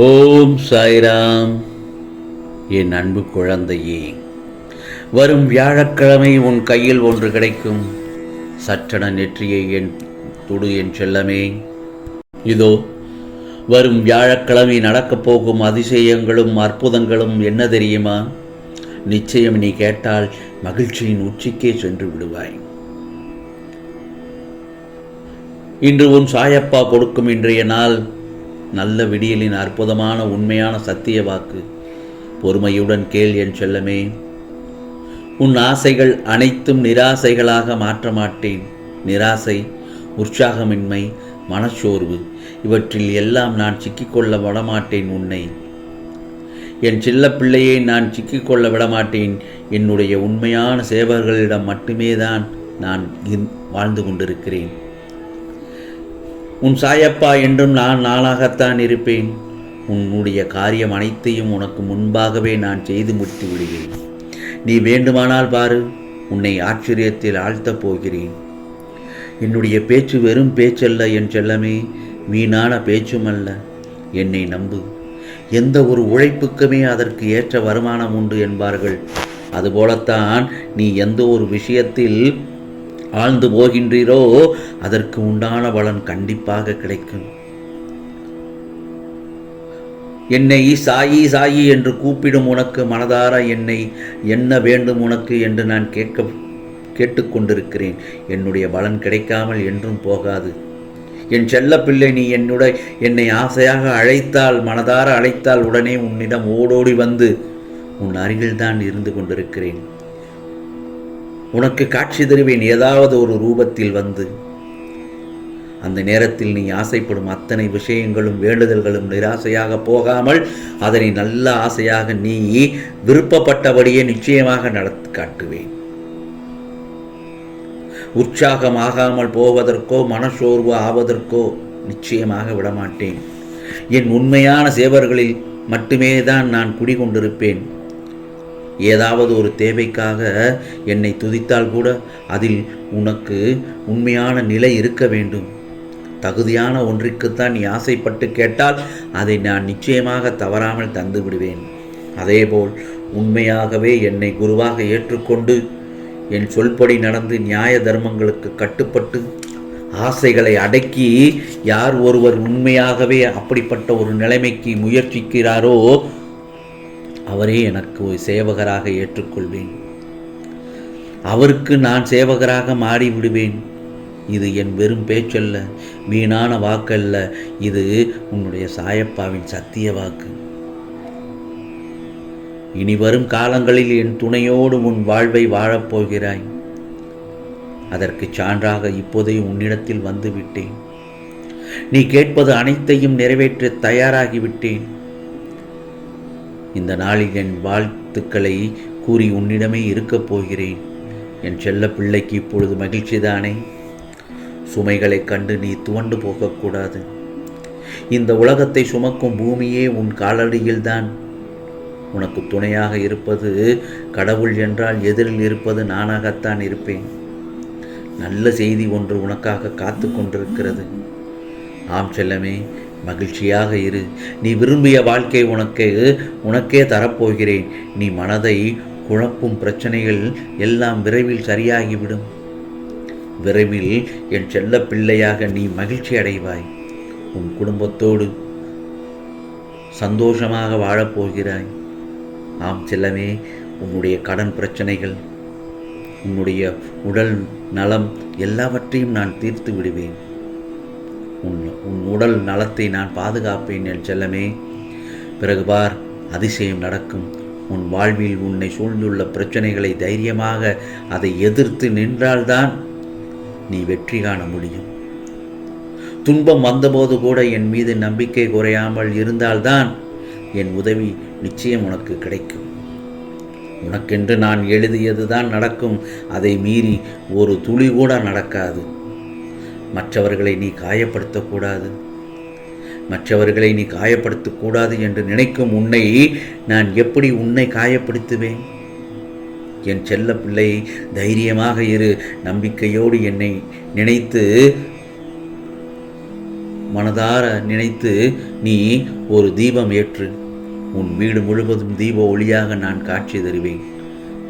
ஓம் சாய்ராம். என் அன்பு குழந்தையே வரும் வியாழக்கிழமை உன் கையில் ஒன்று கிடைக்கும். சற்றன நெற்றியை என் துடு என் செல்லமே. இதோ வரும் வியாழக்கிழமை நடக்கப் போகும் அதிசயங்களும் அற்புதங்களும் என்ன தெரியுமா? நிச்சயம் நீ கேட்டால் மகிழ்ச்சியின் உச்சிக்கே சென்று விடுவாய். இன்று உன் சாயப்பா கொடுக்கும் இன்றைய நாள் நல்ல விடியலின் அற்புதமான உண்மையான சத்திய வாக்கு. பொறுமையுடன் கேள் என் செல்லமே. உன் ஆசைகள் அனைத்தும் நிராசைகளாக மாற்ற மாட்டேன். நிராசை உற்சாகமின்மை மனச்சோர்வு இவற்றில் எல்லாம் நான் சிக்கிக்கொள்ள விடமாட்டேன் உன்னை. என் சில்ல பிள்ளையை நான் சிக்கிக்கொள்ள விடமாட்டேன். என்னுடைய உண்மையான சேவர்களிடம் மட்டுமே தான் நான் வாழ்ந்து கொண்டிருக்கிறேன். உன் சாயப்பா என்றும் நான் நானாகத்தான் இருப்பேன். உன்னுடைய காரியம் அனைத்தையும் உனக்கு முன்பாகவே நான் செய்து முடித்து விடுவேன் நீ வேண்டுமானால் பாரு உன்னை ஆச்சரியத்தில் ஆழ்த்தப் போகிறேன். என்னுடைய பேச்சு வெறும் பேச்சல்ல என் செல்லமே வீணான பேச்சும் அல்ல என்னை நம்பு. எந்த ஒரு உழைப்புக்குமே அதற்கு ஏற்ற வருமானம் உண்டு என்பார்கள். அதுபோலத்தான் நீ எந்த ஒரு விஷயத்தில் ஆழ்ந்து போகின்றீரோ அதற்கு உண்டான பலன் கண்டிப்பாக கிடைக்கும். என்னை சாயி சாயி என்று கூப்பிடும் உனக்கு மனதார என்னை என்ன வேண்டும் உனக்கு என்று நான் கேட்க கேட்டுக்கொண்டிருக்கிறேன் என்னுடைய பலன் கிடைக்காமல் என்றும் போகாது. என் செல்ல பிள்ளை நீ என்னுடைய என்னை ஆசையாக அழைத்தால் மனதார அழைத்தால் உடனே உன்னிடம் ஓடோடி வந்து உன் அருகில்தான் இருந்து கொண்டிருக்கிறேன். உனக்கு காட்சி தருவேன் ஏதாவது ஒரு ரூபத்தில் வந்து. அந்த நேரத்தில் நீ ஆசைப்படும் அத்தனை விஷயங்களும் வேண்டுதல்களும் நிராசையாக போகாமல் அதனை நல்ல ஆசையாக நீ விருப்பப்பட்டபடியே நிச்சயமாக நடத்தி காட்டுவேன். உற்சாகமாகாமல் போவதற்கோ மனசோர்வு ஆவதற்கோ நிச்சயமாக விடமாட்டேன். என் உண்மையான சேவர்களில் மட்டுமே தான் நான் குடிகொண்டிருப்பேன். ஏதாவது ஒரு தேவைக்காக என்னை துதித்தால் கூட அதில் உனக்கு உண்மையான நிலை இருக்க வேண்டும். தகுதியான ஒன்றிற்குத்தான் நீ ஆசைப்பட்டு கேட்டால் அதை நான் நிச்சயமாக தவறாமல் தந்து விடுவேன். அதேபோல் உண்மையாகவே என்னை குருவாக ஏற்றுக்கொண்டு என் சொல்படி நடந்து நியாய தர்மங்களுக்கு கட்டுப்பட்டு ஆசைகளை அடக்கி யார் ஒருவர் உண்மையாகவே அப்படிப்பட்ட ஒரு நிலைமைக்கு முயற்சிக்கிறாரோ அவரே எனக்கு ஒரு சேவகராக ஏற்றுக்கொள்வேன். அவருக்கு நான் சேவகராக மாறி விடுவேன் இது என் வெறும் பேச்சல்ல வீணான வாக்கல்ல. இது உன்னுடைய சாயப்பாவின் சத்திய வாக்கு. இனி வரும் காலங்களில் என் துணையோடு உன் வாழ்வை வாழப்போகிறாய் அதற்கு சான்றாக இப்போதே உன்னிடத்தில் வந்துவிட்டேன். நீ கேட்பது அனைத்தையும் நிறைவேற்ற தயாராகிவிட்டேன். இந்த நாளில் என் வாழ்த்துக்களை கூறி உன்னிடமே இருக்கப் போகிறேன். என் செல்ல பிள்ளைக்கு இப்பொழுது மகிழ்ச்சிதானே சுமைகளைக் கண்டு நீ துவண்டு போகக்கூடாது. இந்த உலகத்தை சுமக்கும் பூமியே உன் காலடியில்தான். உனக்கு துணையாக இருப்பது கடவுள் என்றால் எதிரில் இருப்பது நானாகத்தான் இருப்பேன். நல்ல செய்தி ஒன்று உனக்காக காத்து கொண்டிருக்கிறது. ஆம் செல்லமே மகிழ்ச்சியாக இரு. நீ விரும்பிய வாழ்க்கை உனக்கு உனக்கே தரப்போகிறேன். நீ மனதை குழப்பும் பிரச்சனைகள் எல்லாம் விரைவில் சரியாகிவிடும். விரைவில் என் செல்ல பிள்ளையாக நீ மகிழ்ச்சி அடைவாய். உன் குடும்பத்தோடு சந்தோஷமாக வாழப்போகிறாய் ஆம் செல்லமே உன்னுடைய கடன் பிரச்சனைகள் உன்னுடைய உடல் நலம் எல்லாவற்றையும் நான் தீர்த்து விடுவேன். உன் உன் உடல் நலத்தை நான் பாதுகாப்பேன் என் செல்லமே. பிறகு பார் அதிசயம் நடக்கும். உன் வாழ்வில் உன்னை சூழ்ந்துள்ள பிரச்சனைகளை தைரியமாக அதை எதிர்த்து நின்றால்தான் நீ வெற்றி காண முடியும். துன்பம் வந்தபோது கூட என் மீது நம்பிக்கை குறையாமல் இருந்தால்தான் என் உதவி நிச்சயம் உனக்கு கிடைக்கும். உனக்கென்று நான் எழுதியதுதான் நடக்கும். அதை மீறி ஒரு துளி கூட நடக்காது. மற்றவர்களை நீ காயப்படுத்தக்கூடாது. மற்றவர்களை நீ காயப்படுத்தக்கூடாது என்று நினைக்கும் உன்னை நான் எப்படி உன்னை காயப்படுத்துவேன்? என் செல்ல பிள்ளை தைரியமாக இரு. நம்பிக்கையோடு என்னை நினைத்து மனதார நினைத்து நீ ஒரு தீபம் ஏற்று. உன் வீடு முழுவதும் தீப ஒளியாக நான் காட்சி தருவேன்.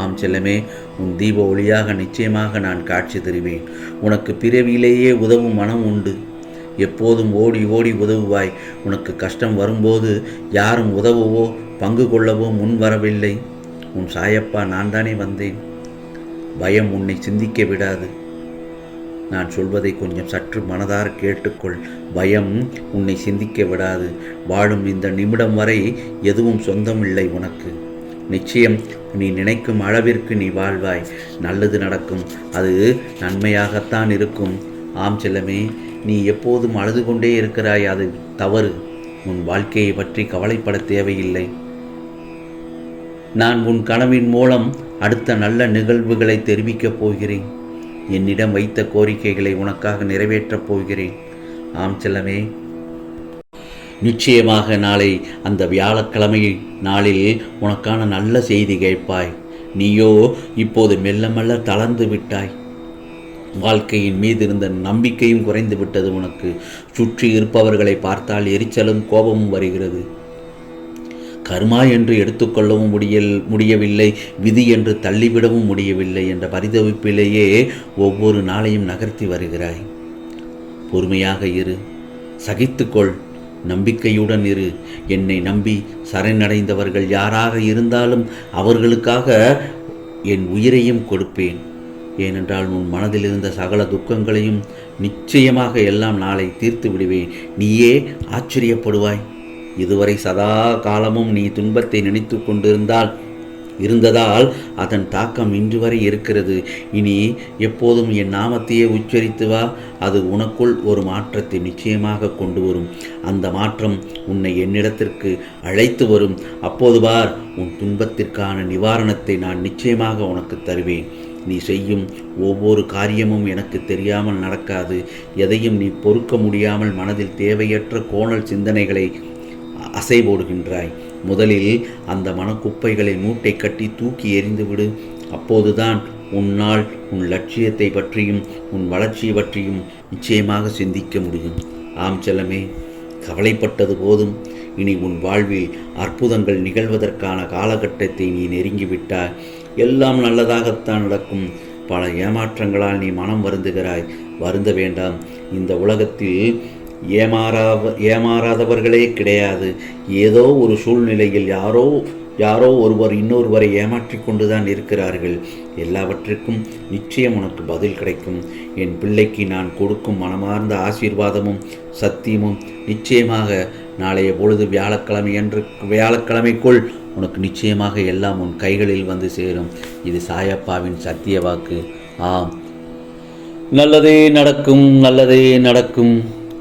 ஆம் செல்லமே உன் தீப ஒளியாக நிச்சயமாக நான் காட்சி தருவேன். உனக்கு பிறவியிலேயே உதவும் மனம் உண்டு. எப்போதும் ஓடி ஓடி உதவுவாய். உனக்கு கஷ்டம் வரும்போது யாரும் உதவவோ பங்கு கொள்ளவோ முன் வரவில்லை. உன் சாயப்பா நான் தானே வந்தேன். பயம் உன்னை சிந்திக்க விடாது. நான் சொல்வதை கொஞ்சம் சற்று மனதார கேட்டுக்கொள். பயம் உன்னை சிந்திக்க விடாது. வாழும் இந்த நிமிடம் வரை எதுவும் சொந்தமில்லை உனக்கு. நிச்சயம் நீ நினைக்கும் அளவிற்கு நீ வாழ்வாய். நல்லது நடக்கும். அது நன்மையாகத்தான் இருக்கும். ஆம் செல்லமே நீ எப்போதும் அழுது கொண்டே இருக்கிறாய். அது தவறு. உன் வாழ்க்கையை பற்றி கவலைப்பட தேவையில்லை. நான் உன் கனவின் மூலம் அடுத்த நல்ல நிகழ்வுகளை தெரிவிக்கப் போகிறேன். என்னிடம் வைத்த கோரிக்கைகளை உனக்காக நிறைவேற்றப் போகிறேன். ஆம் செல்லமே நிச்சயமாக நாளை அந்த வியாழக்கிழமை நாளில் உனக்கான நல்ல செய்தி கேட்பாய். நீயோ இப்போது மெல்ல மெல்ல தளர்ந்து விட்டாய். வாழ்க்கையின் மீது இருந்த நம்பிக்கையும் குறைந்து விட்டது உனக்கு. சுற்றி இருப்பவர்களை பார்த்தால் எரிச்சலும் கோபமும் வருகிறது. கர்மா என்று எடுத்துக்கொள்ளவும் முடியல் முடியவில்லை. விதி என்று தள்ளிவிடவும் முடியவில்லை என்ற பரிதவிப்பிலேயே ஒவ்வொரு நாளையும் நகர்த்தி வருகிறாய். பொறுமையாக இரு. சகித்துக்கொள். நம்பிக்கையுடன் இரு. என்னை நம்பி சரணடைந்தவர்கள் யாராக இருந்தாலும் அவர்களுக்காக என் உயிரையும் கொடுப்பேன். ஏனென்றால் உன் மனதில் இருந்த சகல துக்கங்களையும் நிச்சயமாக எல்லாம் நாளை தீர்த்து விடுவேன். நீயே ஆச்சரியப்படுவாய். இதுவரை சதா காலமும் நீ துன்பத்தை நினைத்து கொண்டிருந்தால் இருந்ததால் அதன் தாக்கம் இன்று வரை இருக்கிறது. இனி எப்போதும் என் நாமத்தையே உச்சரித்து வா. அது உனக்குள் ஒரு மாற்றத்தை நிச்சயமாக கொண்டு வரும். அந்த மாற்றம் உன்னை என்னிடத்திற்கு அழைத்து வரும். அப்போது பார் உன் துன்பத்திற்கான நிவாரணத்தை நான் நிச்சயமாக உனக்கு தருவேன். நீ செய்யும் ஒவ்வொரு காரியமும் எனக்கு தெரியாமல் நடக்காது. எதையும் நீ பொறுக்க முடியாமல் மனதில் தேவையற்ற கோணல் சிந்தனைகளை அசை போடுகின்றாய். முதலில் அந்த மனக்குப்பைகளை மூட்டை கட்டி தூக்கி எறிந்துவிடு அப்போதுதான் உன்னால் உன் லட்சியத்தை பற்றியும் உன் வளர்ச்சியை பற்றியும் நிச்சயமாக சிந்திக்க முடியும். ஆம் செல்லமே கவலைப்பட்டது போதும். இனி உன் வாழ்வில் அற்புதங்கள் நிகழ்வதற்கான காலகட்டத்தை நீ நெருங்கிவிட்டாய். எல்லாம் நல்லதாகத்தான் நடக்கும். பல ஏமாற்றங்களால் நீ மனம் வருந்துகிறாய். வருந்த வேண்டாம். இந்த உலகத்தில் ஏமாறாவ ஏமாறாதவர்களே கிடையாது. ஏதோ ஒரு சூழ்நிலையில் யாரோ யாரோ ஒருவர் இன்னொருவரை ஏமாற்றி கொண்டுதான் இருக்கிறார்கள். எல்லாவற்றிற்கும் நிச்சயம் உனக்கு பதில் கிடைக்கும். என் பிள்ளைக்கு நான் கொடுக்கும் மனமார்ந்த ஆசீர்வாதமும் சத்தியமும் நிச்சயமாக நாளைய பொழுது வியாழக்கிழமை என்று வியாழக்கிழமைக்குள் உனக்கு நிச்சயமாக எல்லாம் உன் கைகளில் வந்து சேரும். இது சாயப்பாவின் சத்திய வாக்கு. ஆம். நல்லதே நடக்கும் நல்லதே நடக்கும்.